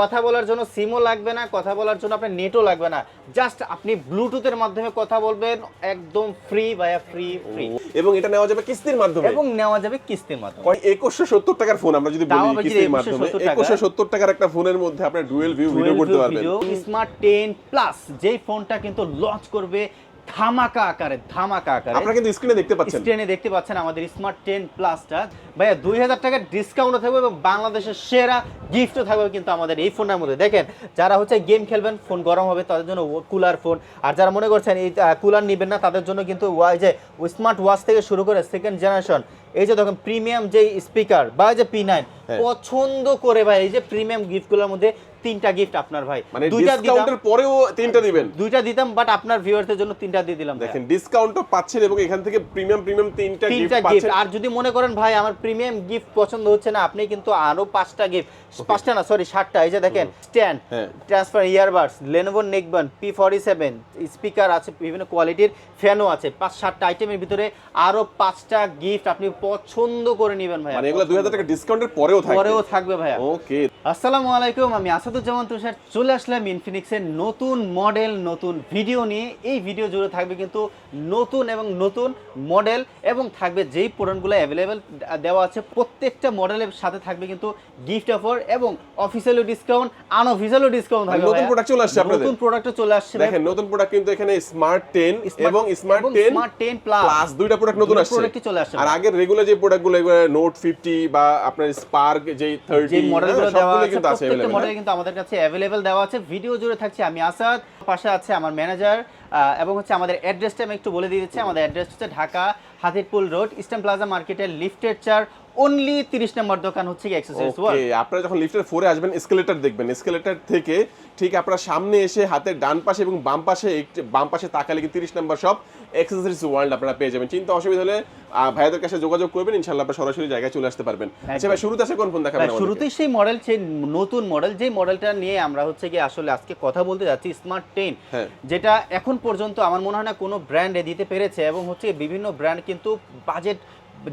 কথা বলার জন্য সিমও লাগবে না কথা বলার জন্য আপনার নেটও লাগবে না। জাস্ট আপনি ব্লুটুথের মাধ্যমে কথা বলবেন একদম ফ্রি ভাইয়া ফ্রি ফ্রি এবং এটা নেওয়া যাবে কিস্তির মাধ্যমে। এবং নেওয়া যাবে কিস্তির মাধ্যমে। একুশশো সত্তর টাকার ফোন আমরা যদি বলি কিস্তির মাধ্যমে। একুশশো সত্তর টাকার একটা ফোনের মধ্যে আপনার ডুয়েল ভিউ ভিডিও করতে পারবেন। স্মার্ট টেন প্লাস যেই ফোনটা কিন্তু লঞ্চ করবে ধামাকা আকারে ধামাকা আকারে। আপনারা কিন্তু স্ক্রিনে দেখতে পাচ্ছেন। স্ক্রিনে দেখতে পাচ্ছেন আমাদের স্মার্ট টেন প্লাসটা ভাইয়া দুই হাজার টাকার ডিসকাউন্টও থাকবে এবং বাংলাদেশের সেরা গিফটও থাকবে কিন্তু আমাদের এই ফোনের মধ্যে। দেখেন যারা হচ্ছে গেম খেলবেন ফোন গরম হবে তাদের জন্য কুলার ফোন আর যারা মনে করছেন এই কুলার নেবেন না তাদের জন্য কিন্তু ওয়াই যে স্মার্ট ওয়াচ থেকে শুরু করে সেকেন্ড জেনারেশন এই যে দেখেন প্রিমিয়াম যে স্পিকার বা যে পি নাইন। পছন্দ করে ভাই এই যে প্রিমিয়াম গিফটগুলোর মধ্যে তিনটা গিফট আপনার ভাই। মানে দুইটা ডিসকাউন্টের পরেও তিনটা দিবেন? দুইটা দিতাম বাট আপনার ভিউয়ারদের জন্য তিনটা দিয়ে দিলাম। দেখেন ডিসকাউন্টও পাচ্ছেন এবং এখান থেকে প্রিমিয়াম প্রিমিয়াম তিনটা গিফট পাচ্ছেন। আর যদি মনে করেন ভাই আমার প্রিমিয়াম গিফট পছন্দ হচ্ছে না আপনি কিন্তু আরও পাঁচটা গিফট পাঁচটা না সরি সাতটা। এই যে দেখেন স্ট্যান্ড হ্যাঁ। Transfer earbuds Lenovo neckband P forty seven speaker আছে বিভিন্ন কোয়ালিটির ফ্যানও আছে। পাঁচ সাতটা আইটেমের ভিতরে আরও পাঁচটা গিফট আপনি পছন্দ করে নেবেন ভাই। মানে এগুলো দুই হাজার টাকা ডিসকাউন্টের পরেও থাকবে। পরেও থাকবে ভাইয়া। ওকে। আসসালামু আলাইকুম আমি আসাদুজ্জামান তুষার চলে আসলাম ইনফিনিক্সের নতুন মডেল নতুন ভিডিও নিয়ে। এই ভিডিও জুড়ে থাকবে কিন্তু নতুন এবং নতুন মডেল এবং থাকবে যেই প্রোডাক্টগুলো অ্যাভেলেবেল দেওয়া আছে প্রত্যেকটা মডেলের সাথে থাকবে কিন্তু গিফট অফার এবং অফিসিয়ালও ডিসকাউন্ট আনঅফিসিয়ালও ডিসকাউন্ট থাকবে নতুন product চলে আসছে আপনাদের? নতুন প্রোডাক্টও চলে আসছে দেখেন নতুন প্রোডাক্ট কিন্তু এখানে স্মার্ট টেন Smart- এবং স্মার্ট এবং টেন Smart 10 প্লাস দুইটা প্রোডাক্ট নতুন আসছে। product-ই চলে আসছে আর আগের রেগুলার যে প্রোডাক্টগুলো নোট ফিফটি বা আপনার স্পার্ক যে থার্টি যে মডেলগুলো দেওয়া আছে কিন্তু আছে প্রত্যেকটা মডেল কিন্তু আমাদের কাছে অ্যাভেলেবেল দেওয়া আছে। ভিডিও জুড়ে থাকছে আমি আসাদ পাশে আছে আমার ম্যানেজার এবং হচ্ছে আমাদের অ্যাড্রেসটা আমি একটু বলে দিয়ে দিচ্ছি। আমাদের অ্যাড্রেস হচ্ছে Dhaka Hatirpul road Eastern plaza মার্কেটের লিফটের চার অনলি তিরিশ নম্বর দোকান হচ্ছে এক্সারসাইজ ওকে আপনারা যখন লিফটের ফোরে আসবেন এসকেলেটর দেখবেন। এসকেলেটর থেকে ঠিক আপনার সামনে এসে হাতের ডান পাশে এবং বাম পাশে বাম পাশে তাকালে কি তিরিশ নম্বর সব এক্সেসরিজ ওয়ার্ল্ড আপনারা পেয়ে যাবেন। চিন্তা অসুবিধা হলে ভাইয়াদের কাছে যোগাযোগ করবেন ইনশাল্লাহ আপনারা সরাসরি জায়গায় চলে আসতে পারবেন। আচ্ছা ভাই শুরুতে আসে কোন ফোন দেখাবেন? শুরুতেই সেই মডেল সেই নতুন মডেল যে মডেলটা নিয়ে আমরা হচ্ছে কি আসলে আজকে কথা বলতে যাচ্ছি স্মার্ট হ্যাঁ। যেটা এখন পর্যন্ত আমার মনে হয় না কোনো ব্র্যান্ডে দিতে পেরেছে এবং হচ্ছে বিভিন্ন ব্র্যান্ড কিন্তু বাজেট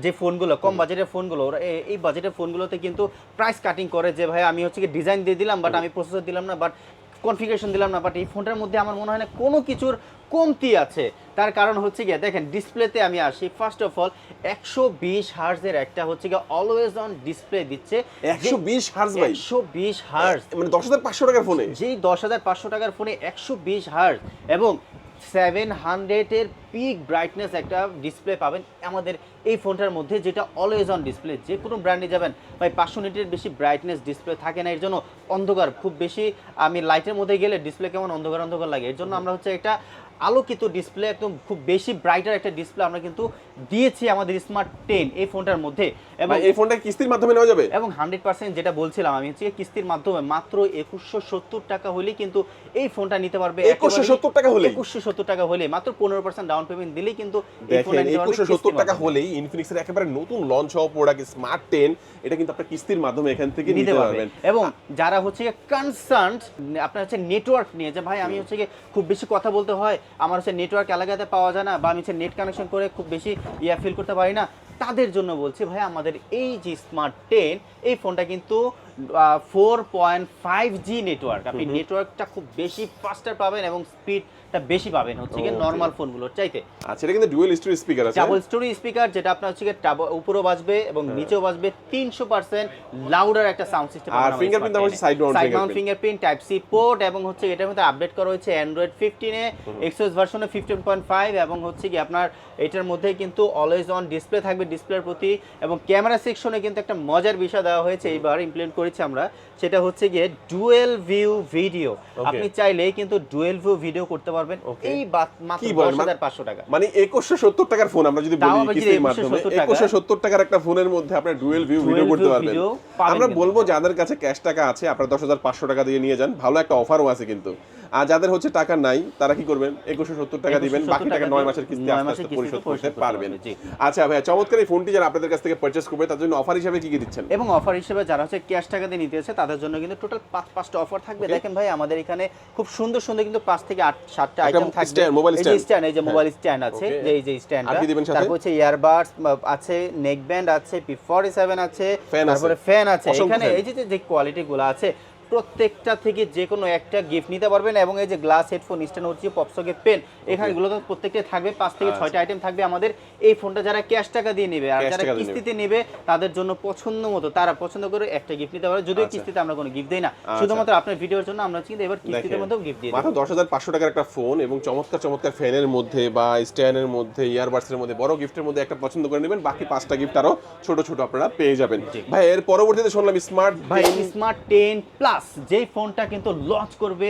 যে ফোনগুলো কম বাজেটের ফোনগুলো এই বাজেটের ফোনগুলোতে কিন্তু প্রাইস কাটিং করে যে ভাই আমি হচ্ছে কি ডিজাইন দিয়ে দিলাম বাট আমি প্রসেসর দিলাম না বাট কনফিগারেশন দিলাম না বাট এই ফোনটার মধ্যে আমার মনে হয় না কোনো কিছুর কমতি আছে। তার কারণ হচ্ছে গিয়ে দেখেন ডিসপ্লেতে আমি আসি ফার্স্ট অফ অল একশো বিশ হার্জের একটা হচ্ছে গিয়ে অলওয়েজ অন ডিসপ্লে দিচ্ছে। 120 হার্জ ভাই। একশো বিশ হার্জ। মানে দশ হাজার পাঁচশো টাকার ফোনে। যেই দশ হাজার পাঁচশো টাকার ফোনে একশো বিশ হার্জ। এবং সেভেন হান্ড্রেডের পিক ব্রাইটনেস একটা ডিসপ্লে পাবেন আমাদের এই ফোনটার মধ্যে যেটা অলওয়েজ অন ডিসপ্লে যে কোনো ব্র্যান্ডে যাবেন ভাই পাঁচশো নিটের বেশি ব্রাইটনেস ডিসপ্লে থাকে না এর জন্য অন্ধকার খুব বেশি। আমি লাইটের মধ্যে গেলে ডিসপ্লে কেমন অন্ধকার অন্ধকার লাগে। এর জন্য আমরা হচ্ছে একটা আলোকিত ডিসপ্লে একদম খুব বেশি ব্রাইটার একটা ডিসপ্লে আমরা কিন্তু দিয়েছি আমাদের স্মার্ট টেন এই ফোনটার মধ্যে এবং এই ফোনটা কিস্তির মাধ্যমে নেওয়া যাবে এবং হান্ড্রেড পার্সেন্ট যেটা বলছিলাম আমি হচ্ছে কিস্তির মাধ্যমে মাত্র একুশশো সত্তর টাকা হলেই কিন্তু এই ফোনটা নিতে পারবে 2170 টাকা হলেই? একুশশো সত্তর টাকা হলে মাত্র পনেরো পার্সেন্ট ডাউন পেমেন্ট দিলেই কিন্তু একুশশো সত্তর টাকা। হলেই ইনফিনিক্সের একেবারে নতুন লঞ্চ হওয়া প্রোডাক্ট স্মার্ট টেন এটা কিন্তু আপনার কিস্তির মাধ্যমে এখান থেকে নিতে পারবেন এবং যারা হচ্ছে কনসার্ন আপনার হচ্ছে নেটওয়ার্ক নিয়ে যে ভাই আমি হচ্ছে খুব বেশি কথা বলতে হয় আমার হচ্ছে নেটওয়ার্ক এলাকাতে পাওয়া যায় না বা আমি হচ্ছে নেট কানেকশন করে খুব বেশি ইয়া ফিল করতে পারি না। তাদের জন্য বলছি ভাই, আমাদের এই যে স্মার্ট টেন এই ফোনটা কিন্তু four point five G network আপনি নেটওয়ার্কটা খুব বেশি ফাস্টার পাবেন এবং স্পিডটা বেশি পাবেন হচ্ছে Okay. নর্মাল ফোনগুলোর চাইতে। আচ্ছা এটা কিন্তু ডুয়েল স্টোরি স্পিকার আছে। ডাবল স্টোরি স্পিকার যেটা আপনার হচ্ছে ডাবল উপরেও বাজবে এবং নিচেও বাজবে তিনশো পার্সেন্ট লাউডার একটা সাউন্ড সিস্টেম আর side side mount. Fingerprint type C port এবং হচ্ছে এটার মধ্যে আপডেট করা হয়েছে অ্যান্ড্রয়েড ফিফটিনে ভার্সনে ফিফটিন পয়েন্ট ফাইভ এবং হচ্ছে কি আপনার এটার মধ্যে কিন্তু অলওয়েজ অন ডিসপ্লে থাকবে ডিসপ্লের প্রতি এবং ক্যামেরা সেকশনে কিন্তু একটা মজার বিষয় দেওয়া হয়েছে এইবার ইমপ্লিমেন্ট করেছি আমরা সেটা হচ্ছে গিয়ে ডুয়েল ভিউ ভিডিও। আপনি চাইলেই কিন্তু ডুয়েল ভিউ ভিডিও করতে পারবেন। এই মাত্র কি বলেন? দশ হাজার পাঁচশো টাকা। মানে একুশশো সত্তর টাকার ফোন আমরা যদি বলি কিস্তির মাধ্যমে? 2170 একুশশো সত্তর টাকার একটা ফোনের মধ্যে আপনার ডুয়েল ভিউ ভিডিও করতে পারবেন। আমরা বলব যাদের কাছে ক্যাশ টাকা আছে আপনার দশ হাজার পাঁচশো টাকা দিয়ে নিয়ে যান ভালো একটা অফারও আছে কিন্তু। আর যাদের হচ্ছে টাকা নাই তারা কি করবেন? একুশশো সত্তর টাকা দিবেন বাকি টাকা নয় মাসের কিস্তি আস্তে আস্তে পরিশোধ করতে পারবেন। আচ্ছা ভাইয়া চমৎকার এই ফোনটি যারা আপনাদের কাছ থেকে পারচেস করবে তার জন্য অফার হিসাবে কি কি দিচ্ছেন? এবং অফার হিসেবে যারা হচ্ছে ক্যাশ টাকা দিয়ে নিতে আছে তাদের জন্য কিন্তু টোটাল পাঁচ পাঁচটা অফার থাকবে। দেখেন ভাই আমাদের এখানে খুব সুন্দর সুন্দর কিন্তু পাঁচ থেকে আট সাতটা আইটেম থাকবে। যে স্ট্যান্ড এই যে। মোবাইল স্ট্যান্ড আছে যে এই যে স্ট্যান্ড আর কি দিবেন সাথে? তারপর হচ্ছে ইয়ারবাডস আছে নেক ব্যান্ড আছে পি ফর্টি সেভেন আছে। তারপরে ফ্যান আছে। এখানে এই যে যে- যে কোয়ালিটি গুলো আছে প্রত্যেকটা থেকে যে কোনো একটা গিফট নিতে পারবেন এবং এই যে গ্লাস হেডফোন স্ট্যান্ড হচ্ছে পপসকে পেন এখানে এগুলো তো প্রত্যেকটা থাকবে পাঁচ থেকে আচ্ছা। ছয়টা আইটেম থাকবে আমাদের। এই ফোনটা যারা ক্যাশ টাকা দিয়ে নেবে আর যারা কিস্তিতে নেবে। তাদের জন্য পছন্দ মতো তারা পছন্দ করে একটা গিফট নিতে পারবে। যদিও আচ্ছা। কিস্তিতে আমরা কোনো গিফট দেই না শুধুমাত্র আপনার ভিডিওর জন্য আমরা কিন্তু এবার কিস্তিতে মধ্যেও গিফট দিয়ে মাত্র দশ হাজার পাঁচশো টাকার একটা ফোন এবং চমৎকার চমৎকার ফ্যানের মধ্যে বা স্ট্যান্ডের মধ্যে ইয়ারবাডসের মধ্যে বড় গিফটের মধ্যে একটা পছন্দ করে নেবেন। বাকি পাঁচটা গিফট আরও ছোট ছোট আপনারা পেয়ে যাবেন। ভাই এর পরবর্তীতে শুনলাম স্মার্ট ভাই স্মার্ট টেন প্লাস যেই ফোনটা কিন্তু লঞ্চ করবে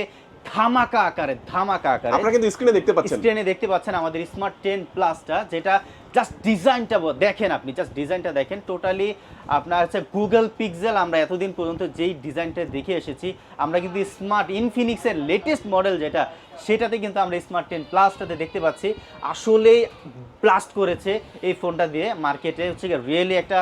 ধামাকা আকারে ধামাকা আকারে। আপনারা কিন্তু স্ক্রিনে দেখতে পাচ্ছেন। স্ক্রিনে দেখতে পাচ্ছেন আমাদের স্মার্ট টেন প্লাসটা যেটা জাস্ট ডিজাইনটা দেখেন আপনি জাস্ট ডিজাইনটা দেখেন। টোটালি আপনার হচ্ছে গুগল পিক্সেল আমরা এতদিন পর্যন্ত যেই ডিজাইনটা দেখে এসেছি, আমরা কিন্তু স্মার্ট ইনফিনিক্সের লেটেস্ট মডেল যেটা, সেটাতে কিন্তু আমরা স্মার্ট টেন প্লাসটাতে দেখতে পাচ্ছি। আসলেই ব্লাস্ট করেছে এই ফোনটা দিয়ে। মার্কেটে হচ্ছে রিয়েলি একটা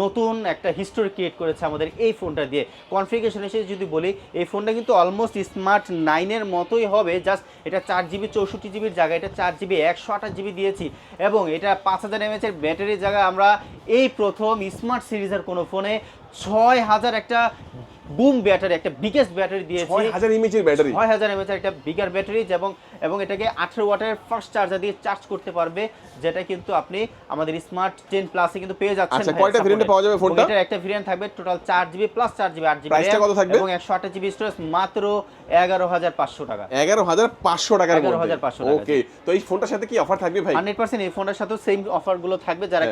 নতুন একটা হিস্টোরি ক্রিয়েট করেছে আমাদের এই ফোনটা দিয়ে। কনফিগারেশন হিসেবে যদি বলি, এই ফোনটা কিন্তু অলমোস্ট স্মার্ট নাইনের মতোই হবে। জাস্ট এটা চার জিবি চৌষট্টি জিবির জায়গায়, এটা চার জিবি একশো আঠাশ জিবি দিয়েছি। এবং এটা পাঁচ হাজার এমএচের ব্যাটারির জায়গায় আমরা এই প্রথম স্মার্ট সিরিজের কোনো ফোনে ছয় হাজার একটা বুম ব্যাটারি একটা বিগেস্ট ব্যাটারি দিয়েছি। ছয় হাজার ইমেজের ব্যাটারি। ছয় হাজার এমএচের একটা বিগার ব্যাটারি এবং এবং এটাকে আঠেরো ওয়াটের ফার্স্ট চার্জার দিয়ে চার্জ করতে পারবে যেটা কিন্তু আপনি আমাদের স্মার্ট টেন প্লাসে কিন্তু পেয়ে যাচ্ছেন আচ্ছা, কয়টা variant পাওয়া যাবে ফোনটা? এটার একটা ভেরিয়েন্ট থাকবে টোটাল চার জিবি প্লাস চার জিবি আট জিবি Price-টা কত থাকবে? এবং একশো আঠাশ জিবি স্টোরেজ মাত্র এগারো হাজার পাঁচশো টাকা। এগারো হাজার পাঁচশো টাকার 11,500 টাকা, ওকে তো এই ফোনটার সাথে কি অফার থাকবে ভাই? হান্ড্রেড পার্সেন্ট এই ফোনের সাথে সেম অফারগুলো থাকবে। যারা।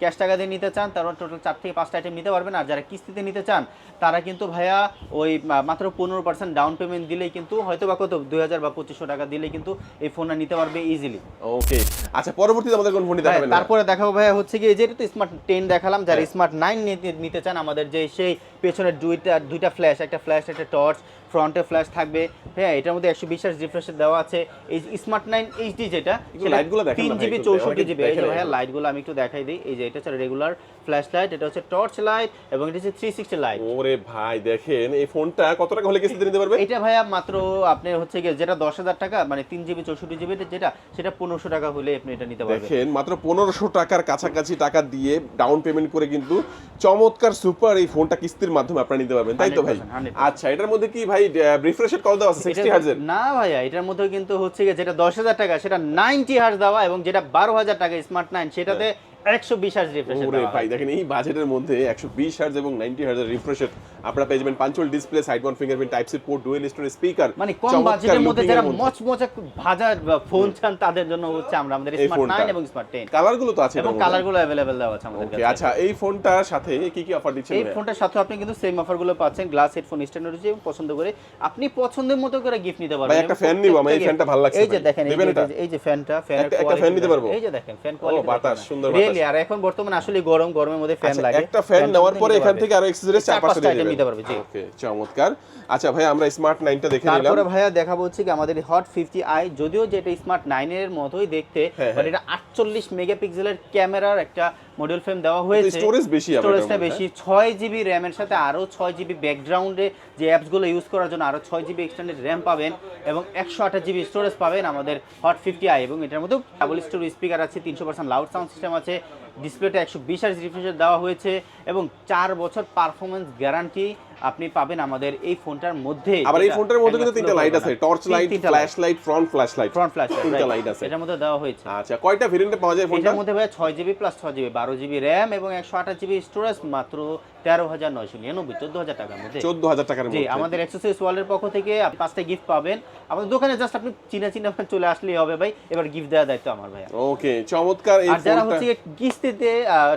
ক্যাশ টাকা দিয়ে নিতে চান তারা টোটাল চার থেকে পাঁচটা আইটেম নিতে পারবেন। আর যারা কিস্তিতে নিতে চান তারা কিন্তু ভাইয়া ওই মাত্র পনেরো পার্সেন্ট ডাউন পেমেন্ট দিলেই কিন্তু হয়তো বা কত দুই হাজার বা পঁচিশশো টাকা দিলে কিন্তু এই ফোনটা নিতে পারবে ইজিলি ওকে আচ্ছা পরবর্তীতে আমাদের কোন ফোনটি দেখাবেন? তারপরে দেখাবো ভাইয়া হচ্ছে কি যে তো স্মার্ট টেন দেখালাম যারা হ্যাঁ। স্মার্ট নাইন নিতে চান আমাদের যে সেই পেছনের দুইটা দুইটা ফ্ল্যাশ একটা ফ্ল্যাশ একটা টর্চ ফ্রন্টে ফ্ল্যাশ থাকবে। হ্যাঁ এটার মধ্যে একশো বিশ রিফ্রেশ দেওয়া আছে। এই স্মার্ট নাইন এইচডি যেটা দেখান তিন জিবি চৌষট্টি জিবি এই যে ভাইয়া লাইটগুলো আমি একটু দেখাই দিই। এই যে এটা হচ্ছে রেগুলার ফ্ল্যাশ লাইট এটা হচ্ছে টর্চ লাইট এবং এটা হচ্ছে থ্রি সিক্সটি লাইট ওরে ভাই দেখেন এই ফোনটা কত টাকা হলে কিস্তিতে নিতে পারবে? এটা ভাইয়া মাত্র আপনার হচ্ছে গিয়ে যেটা দশ হাজার টাকা মানে তিন জিবি চৌষট্টি জিবি যেটা সেটা পনেরোশো টাকা হলে আপনি এটা নিতে পারবেন। দেখেন মাত্র পনেরোশো টাকার কাছাকাছি টাকা দিয়ে ডাউন পেমেন্ট করে কিন্তু চমৎকার সুপার এই ফোনটা কিস্তির মাধ্যমে আপনারা নিতে পারবেন তাই তো ভাই? 100%, 100% আচ্ছা এটার মধ্যে কি ভাই রিফ্রেশের কল দেওয়া আছে? সিক্সটি এটা- হার্জের না ভাইয়া এটার মধ্যে কিন্তু হচ্ছে গিয়ে যেটা দশ হাজার টাকা সেটা নাইনটি হার্জ দেওয়া এবং যেটা বারো হাজার টাকা স্মার্ট 9 সেটাতে একশো বিশ হার্জ রিফ্রেশ ওরে ভাই দেখেন এই বাজেটের মধ্যে একশো বিশ হার্জ এবং নাইনটি হার্জের রিফ্রেশের আপনারা পেয়ে যাবেন punctual display side one fingerprint type C port dual storage speaker মানে কম বাজেটের মধ্যে যারা মচমচে ভাজা ফোন চান তাদের জন্য হচ্ছে আমরা আমাদের স্মার্ট ফোনটা। এবং স্মার্ট টেন কালারগুলো তো আছে এবং কালারগুলো অ্যাভেলেবেল দেওয়া আছে আমাদের কাছে। আচ্ছা এই ফোনটার সাথে কি কি অফার দিচ্ছেন এই ফোনটার সাথে আপনি কিন্তু সেম অফারগুলো পাচ্ছেন গ্লাস হেডফোন স্ট্যান্ড রয়েছে এবং পছন্দ করে আপনি পছন্দের মতো করে গিফট নিতে পারবেন ভাই, একটা আমার এই ফ্যানটা ভালো লাগছে এই যে দেখেন এই যে- এটা? এই যে ফ্যানটা ফ্যানের একটা- একটা নিতে পারব? এই যে দেখেন ফ্যান কোয়ালিটি বাতাস, সুন্দর এখন বর্তমানে আসলে গরম গরমের মধ্যে ফ্যান আচ্ছা, লাগে। একটা ফ্যান নেওয়ার পরে এখান থেকে আরও এক্সেসরিজ চার পাঁচটা দিবেন নিতে পারবে, জি। ওকে চমৎকার। আচ্ছা ভাই আমরা স্মার্ট নাইনটা দেখে নিলাম। তারপরে ভাইয়া দেখাবো হচ্ছে কি আমাদের হট ফিফটি আই যদিও যেটা স্মার্ট নাইনের মতোই দেখতে হ্যাঁ, বাট এটা আটচল্লিশ মেগাপিক্সেলের ক্যামেরার একটা মডিউল ফ্রেম দেওয়া হয়েছে। স্টোরেজ বেশি স্টোরেজটা বেশি। ছয় জিবি র্যামের সাথে আরও ছয় জিবি ব্যাকগ্রাউন্ডে যে অ্যাপসগুলো ইউজ করার জন্য আরও ছয় জিবি এক্সটেন্ডেড র্যাম পাবেন এবং একশো আঠাশ জিবি স্টোরেজ পাবেন আমাদের হট ফিফটি আই এবং এটার মধ্যে ডাবল স্টোর স্পিকার আছে তিনশো পার্সেন্ট লাউড সাউন্ড সিস্টেম আছে ডিসপ্লেটা একশো বিশ রিফ্রেশার দেওয়া হয়েছে এবং চার বছর পারফরমেন্স গ্যারান্টি আপনি পাবেন আমাদের এই ফোনটার মধ্যে আবার এই ফোনটার মধ্যে কিন্তু তিনটা লাইট আছে torch light flash light front flash light front flash তিনটা লাইট আছে। এটার মধ্যে দেওয়া হয়েছে। আচ্ছা কয়টা ভেরিয়েন্টে পাওয়া যায় ফোনটা এটার মধ্যে ভাই ছয় জিবি প্লাস ছয় জিবি বারো জিবি র্যাম এবং একশো আঠাশ জিবি স্টোরেজ মাত্র তেরো হাজার নয়শো নিরানব্বই চোদ্দ হাজার টাকার মধ্যে। চোদ্দ হাজার টাকার জি মধ্যে। আমাদের অ্যাক্সেসরিজ ওয়ার্ল্ডের পক্ষ থেকে আপনি পাঁচটা গিফট পাবেন। আমাদের দোকানে জাস্ট আপনি চিনা চিনা চলে আসলেই হবে ভাই। এবার গিফট দেওয়ার দায়িত্ব আমার ভাই ওকে চমৎকার এই আর যারা হচ্ছে কিস্তিতে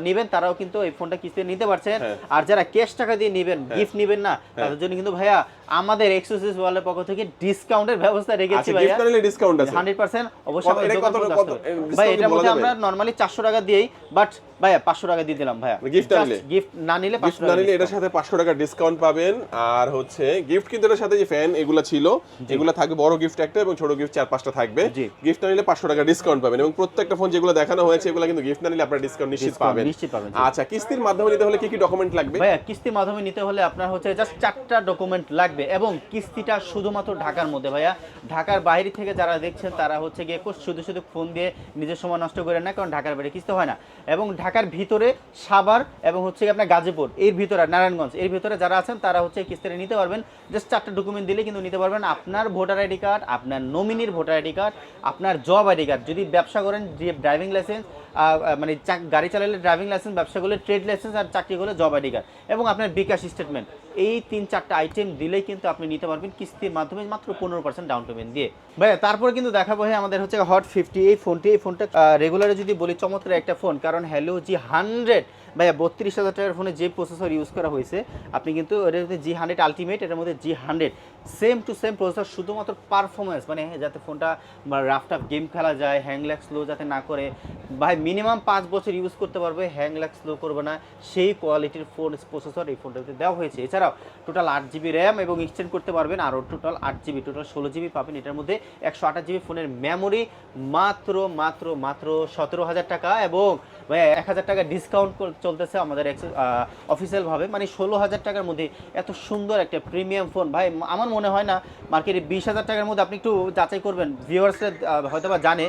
নেবেন তারাও কিন্তু এই ফোনটা কিস্তিতে নিতে পারছেন। হ্যাঁ। আর যারা ক্যাশ টাকা দিয়ে নেবেন গিফট নেবেন না। তাদের জন্য কিন্তু ভাইয়া আমাদের এক্সেসরিজ ওয়ার্ল্ডের পক্ষ থেকে ডিসকাউন্টের ব্যবস্থা রেখেছি আচ্ছা ভাইয়া। ডিসকাউন্ট আছে। হান্ড্রেড পার্সেন্ট অবশ্যই কত- এটা কত- কত- ভাই কি এটার মধ্যে আমরা নর্মালি চারশো টাকা দিই বাট ভাইয়া পাঁচশো টাকা দিয়ে দিলাম ভাইয়া। না নিলে? গিফট না নিলে গিফট পাঁচশো না টাকা নিলে এটার সাথে পাঁচশো টাকা ডিসকাউন্ট পাবেন। আর হচ্ছে গিফট কিন্তু এটার সাথে যে ফ্যান এগুলো ছিল এগুলো থাকবে বড় গিফট একটা এবং ছোট গিফট চার পাঁচটা থাকবে। গিফট না নিলে পাঁচশো টাকা ডিসকাউন্ট পাবেন এবং প্রত্যেকটা ফোন যেগুলো দেখানো হয়েছে এগুলো কিন্তু গিফট না নিলে আপনারা ডিসকাউন্ট নিশ্চিত পাবেন। নিশ্চিত পাবেন, আচ্ছা কিস্তির মাধ্যমে নিতে হলে কি কি ডকুমেন্ট লাগবে? ভাইয়া কিস্তির মাধ্যমে নিতে হলে আপনার হচ্ছে জাস্ট চারটা ডকুমেন্ট লাগবে। এবং কিস্তিটা শুধুমাত্র ঢাকার মধ্যে, ভাইয়া। ঢাকার বাইরে থেকে যারা দেখছেন, তারা হচ্ছে গিয়ে শুধু শুধু ফোন দিয়ে নিজের সময় নষ্ট করেন না, কারণ ঢাকার বাইরে কিস্তি হয় না। এবং ঢাকার ভিতরে সাভার এবং হচ্ছে গিয়ে আপনার গাজীপুর, এর ভিতরে নারায়ণগঞ্জ, এর ভিতরে যারা আছেন, তারা হচ্ছে কিস্তিটা নিতে পারবেন। জাস্ট চারটা ডকুমেন্ট দিলে কিন্তু নিতে পারবেন আপনার ভোটার আইডি কার্ড, আপনার নমিনির ভোটার আইডি কার্ড, আপনার জব আইডি কার্ড। যদি ব্যবসা করেন, যে ড্রাইভিং লাইসেন্স মানে গাড়ি চালালে ড্রাইভিং লাইসেন্স ব্যবসা করলে ট্রেড লাইসেন্স আর চাকরি করলে জব আইডি কার্ড। এবং আপনার বিকাশ স্টেটমেন্ট এই তিন চারটা আইটেম দিলেই কিন্তু আপনি নিতে পারবেন কিস্তির মাধ্যমে মাত্র পনেরো পার্সেন্ট ডাউন পেমেন্ট দিয়ে। ভাইয়া, তারপরে কিন্তু দেখাবো হয় আমাদের হচ্ছে হট ফিফটি এই ফোনটি এই ফোনটা রেগুলারে যদি বলি, চমৎকার একটা ফোন কারণ হ্যালো জি হান্ড্রেড ভাইয়া, বত্রিশ হাজার টাকার ফোনে যে প্রসেসর ইউজ করা হয়েছে, আপনি কিন্তু এটার মধ্যে জি হান্ড্রেড আলটিমেট এটার মধ্যে G hundred same to same processor শুধুমাত্র পারফরমেন্স মানে যাতে ফোনটা রাফটাফ গেম খেলা যায় হ্যাং হ্যাংল্যাক স্লো যাতে না করে। ভাই মিনিমাম পাঁচ বছর ইউজ করতে পারবে হ্যাং হ্যাংল্যাক স্লো করবে না, সেই কোয়ালিটির ফোন প্রসেসর এই ফোনটাতে দেওয়া হয়েছে। এছাড়াও টোটাল আট জিবি র্যাম এবং এক্সটেন্ড করতে পারবেন, আরও টোটাল আট জিবি টোটাল ষোলো জিবি পাবেন। এটার মধ্যে একশো আঠাশ জিবি ফোনের মেমোরি মাত্র মাত্র মাত্র সতেরো হাজার টাকা এবং এক হাজার টাকা ডিসকাউন্ট চলতেছে আমাদের অফিসিয়ালভাবে মানে ষোলো হাজার টাকার মধ্যে এত সুন্দর একটা প্রিমিয়াম ফোন ভাই, আমার মনে হয় না মার্কেটে বিশ হাজার টাকার মধ্যে আপনি একটু যাচাই করবেন। ভিউয়ার্সরা হয়তো বা জানে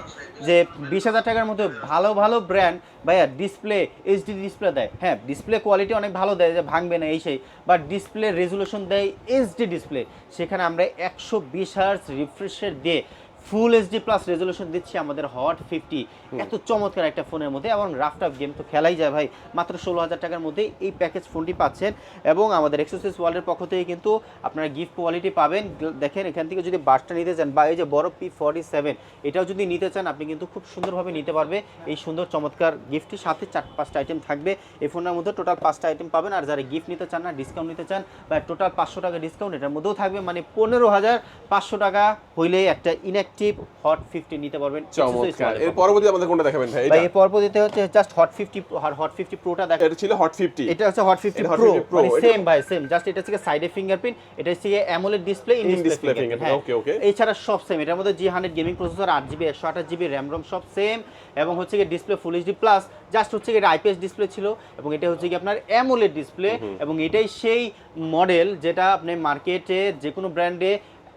যে বিশ হাজার টাকার মধ্যে ভালো ভালো ব্র্যান্ড ভাইয়া ডিসপ্লে এইচডি ডিসপ্লে দেয়। হ্যাঁ ডিসপ্লে কোয়ালিটি অনেক ভালো দেয়, যে ভাঙবে না এই সেই। বাট ডিসপ্লে রেজুলেশন দেয় এইচডি ডিসপ্লে সেখানে আমরা একশো বিশ হার্স রিফ্রেশের দিয়ে ফুল এইচডি প্লাস রেজলিউশন দিচ্ছি আমাদের হট ফিফটি এত চমৎকার একটা ফোনের মধ্যে এবং রাফটাপ গেম তো খেলাই যায় ভাই। মাত্র ষোলো হাজার টাকার মধ্যে এই প্যাকেজ ফোনটি পাচ্ছেন এবং আমাদের এক্সোসিস ওয়ার্ল্ডের পক্ষ থেকে কিন্তু আপনারা গিফট কোয়ালিটি পাবেন। দেখেন এখান থেকে যদি বাসটা নিতে চান বা এই যে বড় পি ফর্টি সেভেন এটাও যদি নিতে চান আপনি কিন্তু খুব সুন্দরভাবে নিতে পারবে। এই সুন্দর চমৎকার গিফটটির সাথে চার পাঁচটা আইটেম থাকবে। এই ফোনের মধ্যে টোটাল পাঁচটা আইটেম পাবেন। আর যারা গিফট নিতে চান না ডিসকাউন্ট নিতে চান বা টোটাল পাঁচশো টাকা ডিসকাউন্ট এটার মধ্যেও থাকবে। মানে পনেরো হাজার পাঁচশো টাকা হইলে একটা ইনঅ্যাক্টিভ হট ফিফটি নিতে পারবেন চমৎকার। এর পরবর্তী আমাদের কোনটা দেখাবেন ভাই? এটা? এই পরবর্তীতে হচ্ছে just hot fifty hot fifty প্রোটা দেখ এটা ছিল হট ফিফটি এটা হচ্ছে হট ফিফটি প্রো মানে সেম ভাই সেম জাস্ট এটা হচ্ছে সাইডে ফিঙ্গারপ্রিন্ট এটা হচ্ছে AMOLED display in display fingerprint okay, okay. এছাড়া সব সেম এটার মধ্যে জি হান্ড্রেড গেমিং প্রসেসর আট জিবি একশো আঠাশ জিবি র্যাম রম সব সেম এবং হচ্ছে গিয়ে display full HD plus just হচ্ছে গিয়ে এটা আইপিএস ডিসপ্লে ছিল। এবং এটা হচ্ছে কি আপনার অ্যামোলেড ডিসপ্লে এবং এটাই সেই মডেল যেটা আপনি মার্কেটে যে কোনো ব্র্যান্ডে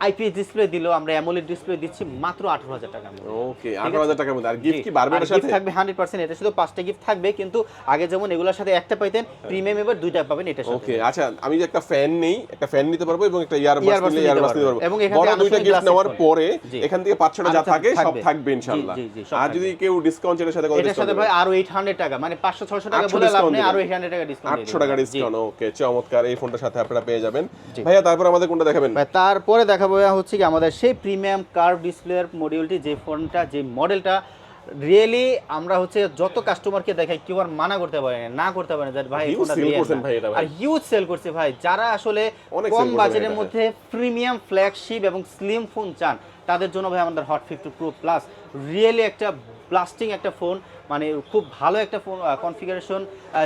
আইপিএস ডিসপ্লে দিলেও আমরা অ্যামোলেড ডিসপ্লে দিচ্ছি মাত্র আঠারো হাজার টাকা ওকে আঠারো হাজার টাকার মধ্যে। আর গিফট কি বাড়বে এটার সাথে? থাকবে হান্ড্রেড পার্সেন্ট এটা শুধু পাঁচটা গিফট থাকবে কিন্তু আগে যেমন এগুলোর সাথে একটা পাইতেন প্রিমিয়াম এবার দুইটা পাবেন এটার সাথে। ওকে আচ্ছা আমি যে একটা ফ্যান নেই একটা ফ্যান নিতে পারব এবং একটা ইয়ারবাডস নিলে নিতে ইয়ারবাডস নিতে পারব। এবং এখান দুইটা গিফট নেওয়ার পরে এখান থেকে পাঁচশোটা যা থাকে সব থাকবে। ইনশাআল্লাহ। আর যদি কেউ ডিসকাউন্ট চাইলে সাথে কত এটার সাথে ভাই আরও এইট হান্ড্রেড টাকা মানে পাঁচশো ছয়শো টাকা বলে লাভ নেই। আরও এইট হান্ড্রেড টাকা ডিসকাউন্ট আটশো টাকা ডিসকাউন্ট ওকে চমৎকার। এই ফোনটার সাথে আপনারা পেয়ে যাবেন। ভাইয়া তারপর আমাদের কোনটা দেখাবেন? ভাই তারপরে দেখাবো হচ্ছে কি আমাদের সেই প্রিমিয়াম কার্ভ ডিসপ্লের মডিউলটি যে ফোনটা যে মডেলটা রিয়েলি আমরা হচ্ছে যত কাস্টমারকে দেখাই কেউ আর মানা করতে পারে না, করতে পারে যে ভাই। আর হিউজ সেল করছে ভাই। যারা আসলে কম বাজেটের মধ্যে প্রিমিয়াম ফ্ল্যাগশিপ এবং স্লিম ফোন চান তাদের জন্য ভাই আমাদের hot fifty pro plus really একটা ব্লাস্টিং একটা ফোন মানে খুব ভালো একটা ফোন কনফিগারেশন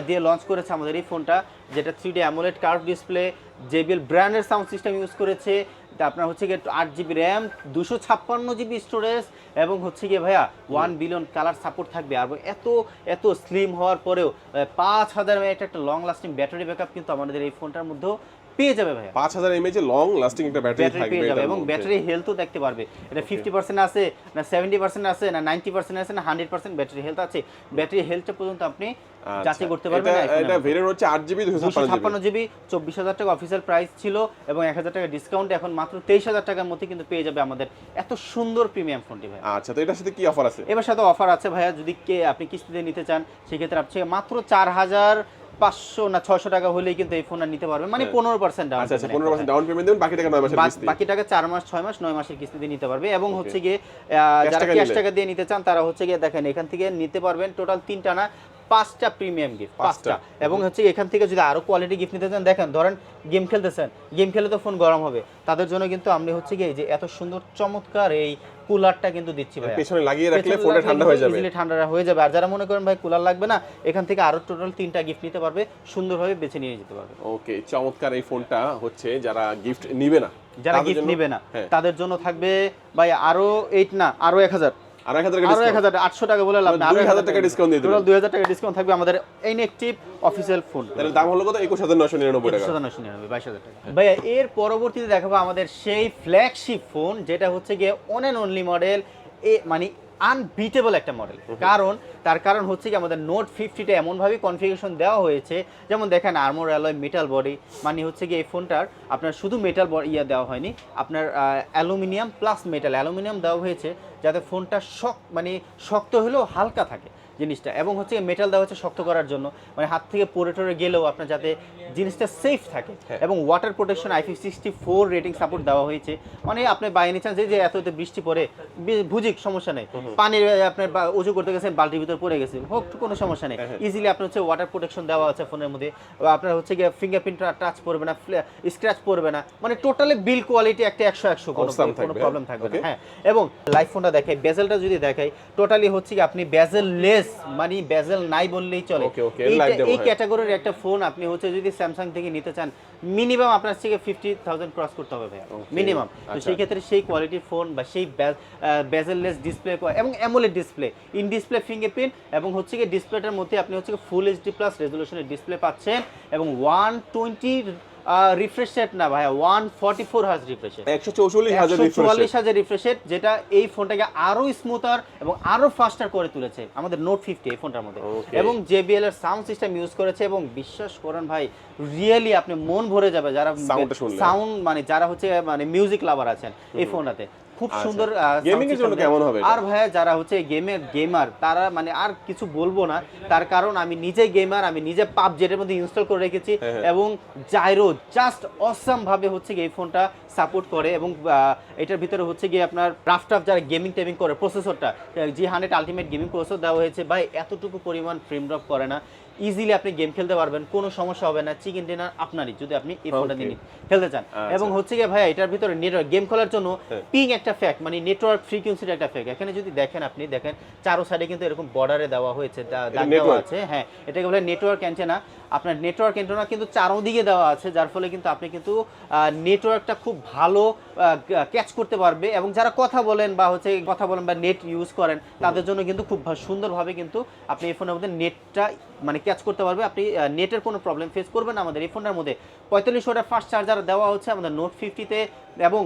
দিয়ে লঞ্চ করেছে আমাদের এই ফোনটা যেটা three D AMOLED curve display JBL ব্র্যান্ডের সাউন্ড সিস্টেম ইউজ করেছে তা আপনার হচ্ছে গিয়ে আট জিবি র্যাম দুশো ছাপ্পান্ন জিবি স্টোরেজ এবং হচ্ছে গিয়ে ভাইয়া ওয়ান বিলিয়ন কালার সাপোর্ট থাকবে। আর এত এত স্লিম হওয়ার পরেও পাঁচ হাজার একটা লং লাস্টিং ব্যাটারি ব্যাকআপ কিন্তু আমাদের এই ফোনটার মধ্যেও পেয়ে যাবে পাঁচ হাজার এমএএচ লং লাস্টিং একটা ব্যাটারি থাকবে এবং ব্যাটারি হেলথও দেখতে পারবে। এটা ফিফটি পার্সেন্ট আছে না সেভেন্টি পার্সেন্ট আছে না নাইনটি পার্সেন্ট আছে না হান্ড্রেড পার্সেন্ট ব্যাটারি হেলথ আছে। ব্যাটারি হেলথটা পর্যন্ত আপনি আচ্ছা, যাচাই করতে পারবেন এটা- এটা ভেরিয়েন্ট হচ্ছে আট জিবি দুশো দুশো ছাপ্পান্ন জিবি চব্বিশ হাজার টাকা অফিসিয়াল প্রাইস ছিল এবং এক হাজার টাকা ডিসকাউন্ট এখন মাত্র তেইশ হাজার টাকার মধ্যে কিন্তু পেয়ে যাবে আমাদের। এত সুন্দর প্রিমিয়াম ফোনটি ভাই আচ্ছা তো এটার সাথে কি অফার আছে? এবার সাথে অফার আছে ভাইয়া যদি কে আপনি কিস্তিতে নিতে চান সেক্ষেত্রে আপনি মাত্র চার হাজার পাঁচশো না ছয়শো টাকা হলেই কিন্তু এই ফোনটা নিতে পারবেন। মানে হ্যাঁ। পনেরো পার্সেন্ট ডাউন আচ্ছা পনেরো পার্সেন্ট ডাউন পেমেন্ট দেবেন বাকি টাকা নয় মাসের কিস্তি বাকি টাকা চার মাস ছয় মাস নয় মাসের কিস্তিতে নিতে পারবে এবং হচ্ছে গিয়ে যারা ক্যাশ টাকা দিয়ে নিতে চান তারা হচ্ছে গিয়ে দেখেন এখান থেকে নিতে পারবেন টোটাল তিনটা না পাঁচটা প্রিমিয়াম গিফট পাঁচটা। এবং হচ্ছে এখান থেকে যদি আরও কোয়ালিটি গিফট নিতে চান দেখেন ধরেন গেম খেলতেছেন গেম খেলে তো ফোন গরম হবে। তাদের জন্য কিন্তু আমরা হচ্ছে এই যে এত সুন্দর চমৎকার এই কুলারটা কিন্তু দিচ্ছি ভাই পেছনে লাগিয়ে রাখলে ফোনটা ঠান্ডা হয়ে যাবে। ইজিলি ঠান্ডা হয়ে যাবে। আর যারা মনে করেন ভাই কুলার লাগবে না এখান থেকে আরও টোটাল তিনটা গিফট নিতে পারবে সুন্দরভাবে বেছে নিয়ে যেতে পারবে। ওকে চমৎকার এই ফোনটা হচ্ছে যারা গিফট নিবে না যারা গিফট নিবে না হ্যাঁ। তাদের জন্য থাকবে ভাই আরও এইট না আরও এক হাজার। আর এক হাজার টাকা আরও এক discount। হাজার আটশো টাকা বলে লাভ 2000 টাকা discount দিয়ে দিবেন। দুই হাজার টাকা ডিসকাউন্ট থাকবে আমাদের অফিসিয়াল ফোন তাহলে দাম হলো কত? একুশ হাজার নশো নিরানব্বই টাকা। বাইশ হাজার টাকা। ভাইয়া এর পরবর্তীতে দেখাবো আমাদের সেই ফ্ল্যাগশিপ ফোন যেটা হচ্ছে গিয়ে অন অ্যান্ড অনলি মডেল এ মানে আনবিটেবল একটা মডেল কারণ তার কারণ হচ্ছে কি আমাদের নোট ফিফটিটা এমনভাবে কনফিগারেশন দেওয়া হয়েছে যেমন দেখেন আর্মোর অ্যালয় মেটাল বডি মানে হচ্ছে কি এই ফোনটার আপনার শুধু মেটাল ইয়ে দেওয়া হয়নি আপনার অ্যালুমিনিয়াম প্লাস মেটাল অ্যালুমিনিয়াম দেওয়া হয়েছে যাতে ফোনটা শক্ত মানে শক্ত হলেও হালকা থাকে। জিনিসটা। এবং হচ্ছে মেটাল দেওয়া হচ্ছে শক্ত করার জন্য। মানে হাত থেকে পরে টরে গেলেও আপনার যাতে জিনিসটা সেফ থাকে। হ্যাঁ। এবং water protection IP sixty four rating support দেওয়া হয়েছে। মানে আপনি বাই এনি চান্স যে এত এত বৃষ্টি পড়ে ভুজিক সমস্যা নেই। পানির আপনার উজু করতে গেছেন বালতির ভিতর পড়ে গেছে। হোক কোনো সমস্যা নেই। হ্যাঁ। ইজিলি আপনার হচ্ছে ওয়াটার প্রোটেকশন দেওয়া আছে ফোনের মধ্যে। আপনার হচ্ছে গিয়ে ফিঙ্গারপ্রিন্ট টাচ পড়বে না স্ক্র্যাচ পড়বে না। মানে টোটালি বিল কোয়ালিটি একটা একশো একশো কোনো প্রবলেম থাকবে না হ্যাঁ। এবং লাইফ ফোনটা দেখাই বেজেলটা যদি দেখাই টোটালি হচ্ছে কি আপনি বেজেল লেস মানে বেজেল নাই বললেই চলে এই। ক্যাটাগরির একটা ফোন আপনি হচ্ছে যদি স্যামসাং থেকে নিতে চান মিনিমাম আপনার থেকে ফিফটি থাউজেন্ড ক্রস করতে হবে ভাইয়া মিনিমাম তো আচ্ছা। সেই ক্ষেত্রে সেই কোয়ালিটির ফোন বা সেই বেজেললেস ডিসপ্লে এবং AMOLED display in display fingerprint এবং হচ্ছে কি ডিসপ্লেটার মধ্যে আপনি হচ্ছে ফুল এইচডি প্লাস রেজলিউশনের ডিসপ্লে পাচ্ছেন এবং ওয়ান টোয়েন্টি রিফ্রেশ রেট না ভাইয়া one forty four hertz refresh একশো চৌচল্লিশ হাজার চুয়াল্লিশ হাজার রিফ্রেশ রেট যেটা এই ফোনটাকে আরও স্মুথার এবং আরও ফাস্টার করে তুলেছে আমাদের নোট ফিফটি এই ফোনটার মধ্যে. এবং জেবিএল এর সাউন্ড সিস্টেম ইউজ করেছে এবং বিশ্বাস করেন ভাই রিয়েলি আপনি মন ভরে যাবে যারা সাউন্ড মানে যারা হচ্ছে মানে মিউজিক লাভার আছেন এই ফোনটাতে। খুব আচ্ছা। সুন্দর এর জন্য কেমন হবে আর ভাইয়া যারা হচ্ছে গেমের গেমার তারা মানে আর কিছু বলব না। তার কারণ আমি নিজে গেমার আমি নিজে পাব জেটের মধ্যে ইনস্টল করে রেখেছি হ্যাঁ, হ্যাঁ। এবং জাইরো জাস্ট অসাম ভাবে হচ্ছে গিয়ে এই ফোনটা সাপোর্ট করে এবং এটার ভিতরে হচ্ছে গিয়ে আপনার রাফটাফ যারা গেমিং টেমিং করে প্রসেসরটা G hundred ultimate gaming processor দেওয়া হয়েছে। ভাই এতটুকু পরিমাণ ফ্রেম ড্রপ করে না। ইজিলি আপনি গেম খেলতে পারবেন কোনো সমস্যা হবে না চিকেন ডিনার আপনারই যদি আপনি এই ফোনটা. নিয়ে খেলতে চান। আচ্ছা। এবং হচ্ছে গিয়ে ভাই এটার ভিতরে নেটওয়ার্ক গেম খেলার জন্য হ্যাঁ। পিং একটা ফ্যাক্ট মানে নেটওয়ার্ক ফ্রিকোয়েন্সির একটা ফ্যাক্ট এখানে যদি দেখেন আপনি দেখেন চারো সাইডে কিন্তু এরকম বর্ডারে দেওয়া হয়েছে দেওয়া আছে হ্যাঁ। এটাকে বলে নেটওয়ার্ক অ্যান্টেনা আপনার নেটওয়ার্ক অ্যান্টেনা কিন্তু চারোদিকে দেওয়া আছে যার ফলে কিন্তু আপনি কিন্তু নেটওয়ার্কটা খুব ভালো ক্যাচ করতে পারবে। এবং যারা কথা বলেন বা হচ্ছে কথা বলেন বা নেট ইউজ করেন তাদের জন্য কিন্তু খুব সুন্দরভাবে কিন্তু আপনি এই ফোনের মধ্যে নেটটা মানে ক্যাচ করতে পারবে। আপনি নেটের কোনো প্রবলেম ফেস করবেন আমাদের এই ফোনটার মধ্যে পঁয়তাল্লিশ ওয়াটের ফাস্ট চার্জার দেওয়া হচ্ছে। আমাদের নোট ফিফটিতে এবং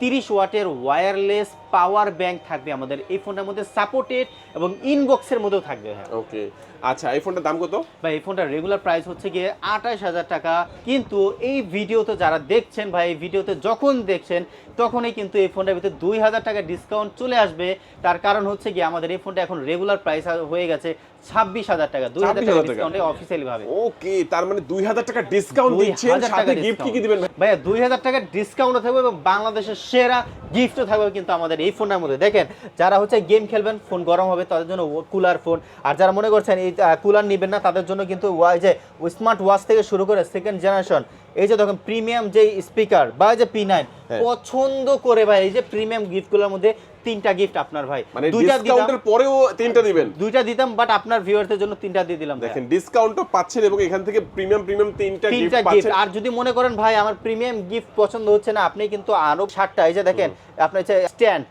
তিরিশ ওয়াটের ওয়্যারলেস পাওয়ার ব্যাংক থাকবে আমাদের এই ফোনটার মধ্যে সাপোর্টেড এবং ইনবক্সের মধ্যেও থাকবে হ্যাঁ ওকে আচ্ছা এই ফোনটার দাম কত? ভাই এই ফোনটার রেগুলার প্রাইস হচ্ছে গিয়ে আঠাশ হাজার টাকা। কিন্তু এই ভিডিওতে যারা দেখছেন ভাই এই ভিডিওতে যখন দেখছেন তখনই কিন্তু এই ফোনটার ভিতরে দুই হাজার টাকা ডিসকাউন্ট চলে আসবে। তার কারণ হচ্ছে গিয়ে আমাদের এই ফোনটা এখন রেগুলার প্রাইস হয়ে গেছে ছাব্বিশ হাজার টাকা। দুই হাজার টাকা ডিসকাউন্টে অফিসিয়ালি ভাবে ওকে তার মানে দুই হাজার টাকা ডিসকাউন্ট দিচ্ছেন সাথে গিফট কি কি দিবেন ভাই? ভাইয়া দুই হাজার টাকার ডিসকাউন্টও থাকবে এবং বাংলাদেশের সেরা গিফটও থাকবে কিন্তু আমাদের এই ফোনের মধ্যে। দেখেন যারা হচ্ছে গেম খেলবেন ফোন গরম হবে তাদের জন্য কুলার ফোন আর যারা মনে করছেন কুলার নেবেন না, তাদের জন্য কিন্তু ওয়াই যে স্মার্ট ওয়াচ থেকে শুরু করে সেকেন্ড জেনারেশন এই যে দেখেন প্রিমিয়াম যে স্পিকার বা যে পি নাইন। পছন্দ করে ভাই এই যে প্রিমিয়াম গিফটগুলোর মধ্যে তিনটা গিফট আপনার ভাই। মানে দুইটা ডিসকাউন্টের পরেও তিনটা দিবেন। দুইটা দিতাম বাট আপনার ভিউয়ারদের জন্য তিনটা দিয়ে দিলাম। দেখেন ডিসকাউন্টও পাচ্ছেন এবং এখান থেকে প্রিমিয়াম প্রিমিয়াম তিনটা গিফট পাচ্ছেন। আর যদি মনে করেন ভাই আমার প্রিমিয়াম গিফট পছন্দ হচ্ছে না আপনি কিন্তু আরও ষাটটা এই যে দেখেন আপনার হচ্ছে stand.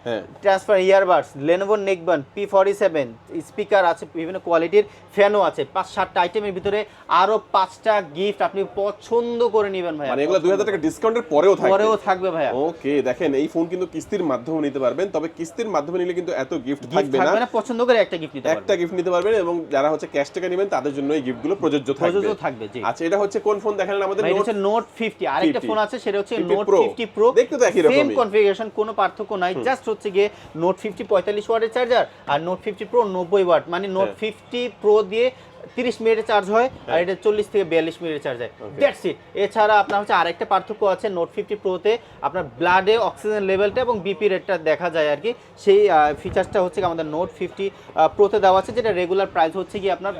Transfer earbuds Lenovo neckband P forty seven speaker আছে বিভিন্ন কোয়ালিটির ফ্যানও আছে। পাঁচ সাতটা আইটেমের ভিতরে আরও পাঁচটা গিফট আপনি পছন্দ করে নেবেন ভাই মানে এগুলো দুই হাজার টাকা ডিসকাউন্টের পরেও থাকবে। পরেও থাকবে ভাইয়া। ওকে দেখেন এই ফোন কিন্তু কিস্তির মাধ্যমে নিতে পারবেন তবে কিস্তির মাধ্যমে নিলে কিন্তু এত গিফট থাকবে না। না পছন্দ করে একটা গিফট নিতে একটা গিফট নিতে পারবেন এবং যারা হচ্ছে ক্যাশ টাকা নেবেন তাদের জন্য এই গিফটগুলো প্রযোজ্য থাকবে। প্রযোজ্য থাকবে জি। আচ্ছা এটা হচ্ছে কোন ফোন দেখালেন আমাদের নোট হচ্ছে নোট ফিফটি আরেকটা 50 ফোন আছে সেটা হচ্ছে নোট Pro। ফিফটি প্রো দেখতে তো একই সেম কনফিগারেশন কোনো পার্থক্য নাই জাস্ট হচ্ছে গিয়ে নোট ফিফটি পঁয়তাল্লিশ ওয়াটের চার্জার আর নোট ফিফটি প্রো নব্বই ওয়াট মানে নোট হ্যাঁ। ফিফটি প্রো দিয়ে তিরিশ মিনিটে চার্জ হয় আর হ্যাঁ। এটা চল্লিশ থেকে বিয়াল্লিশ মিনিটে চার্জ হয়। দ্যাটস ইট এছাড়া আপনার হচ্ছে আরেকটা পার্থক্য আছে নোট ফিফটি প্রোতে আপনার ব্লাডে অক্সিজেন লেভেলটা এবং বিপি রেটটা দেখা যায় আর কি। সেই ফিচার্সটা হচ্ছে কি আমাদের নোট ফিফটি প্রোতে দেওয়া আছে যেটা রেগুলার প্রাইস হচ্ছে কি আপনার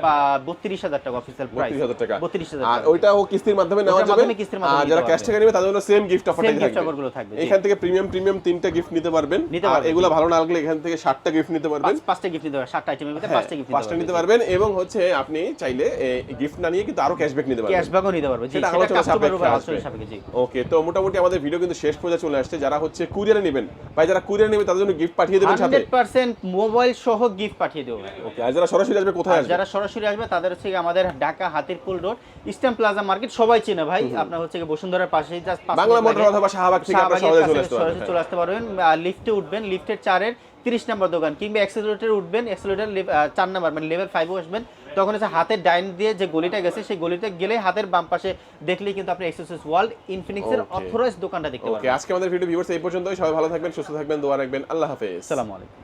বত্রিশ হাজার টাকা অফিসিয়াল প্রাইস বত্রিশ হাজার টাকা। বত্রিশ হাজার আর টাকা। ওইটাও কিস্তির মাধ্যমে নেওয়া যাবে। মাধ্যমে কিস্তির মাধ্যমে আর যারা ক্যাশ টাকা নেবে তাদের জন্য সেম গিফট অফারটাই থাকবে। offer গুলো থাকবে। এখান থেকে প্রিমিয়াম প্রিমিয়াম তিনটা গিফট নিতে পারবেন। আর এগুলো ভালো না লাগলে এখান থেকে সাতটা গিফট নিতে পারবেন। পাঁচ- পাঁচটা গিফট নিতে পারবেন সাতটা আইটেমের ভিতরে হ্যাঁ, পাঁচটা গিফট নিতে পারবেন এবং হচ্ছে আপনি আপনি চাইলে গিফট না নিয়ে কিন্তু আরও ক্যাশব্যাক নিতে পারবেন। ক্যাশব্যাকও নিতে পারবে জি সেটা আলোচনা সাপেক্ষে জি। ওকে তো মোটামুটি আমাদের ভিডিও কিন্তু শেষ পর্যায়ে চলে আসছে। যারা হচ্ছে কুরিয়ারে নেবেন ভাই যারা কুরিয়ারে নেবে তাদের জন্য গিফট পাঠিয়ে দেবেন সাথে। হান্ড্রেড পার্সেন্ট মোবাইল সহ গিফট পাঠিয়ে দেবো। ওকে আর যারা সরাসরি আসবে কোথায় আসবে? যারা সরাসরি আসবে তাদের হচ্ছে আমাদের Dhaka Hatirpul road eastern plaza market সবাই চেনে ভাই। আপনার হচ্ছে গিয়ে বসুন্ধরার পাশেই জাস্ট বাংলা মোটর অথবা শাহবাগ থেকে আপনারা সহজে চলে আসতে পারবেন চলে আসতে পারবেন। লিফটে উঠবেন লিফটের চারের তিরিশ নম্বর দোকান কিংবা এক্সেলেটর উঠবেন এক্সেলেটর চার নম্বর মানে লেভেল ফাইভও আসবেন। তখন হচ্ছে হাতের ডাইন দিয়ে যে গলিটা গেছে সেই গলিটা গেলে হাতের বাম পাশে দেখলেই কিন্তু আপনি এক্সেসরিজ ওয়ার্ল্ড ইনফিনিক্সের এর অথরাইজ দোকানটা দেখতে ওকে পারবেন। আজকে আমাদের ভিডিও ভিউয়ার্স এই পর্যন্তই। সবাই ভালো থাকবেন সুস্থ থাকবেন দোয়া রাখবেন। আল্লাহ হাফেজ। আসসালামু আলাইকুম।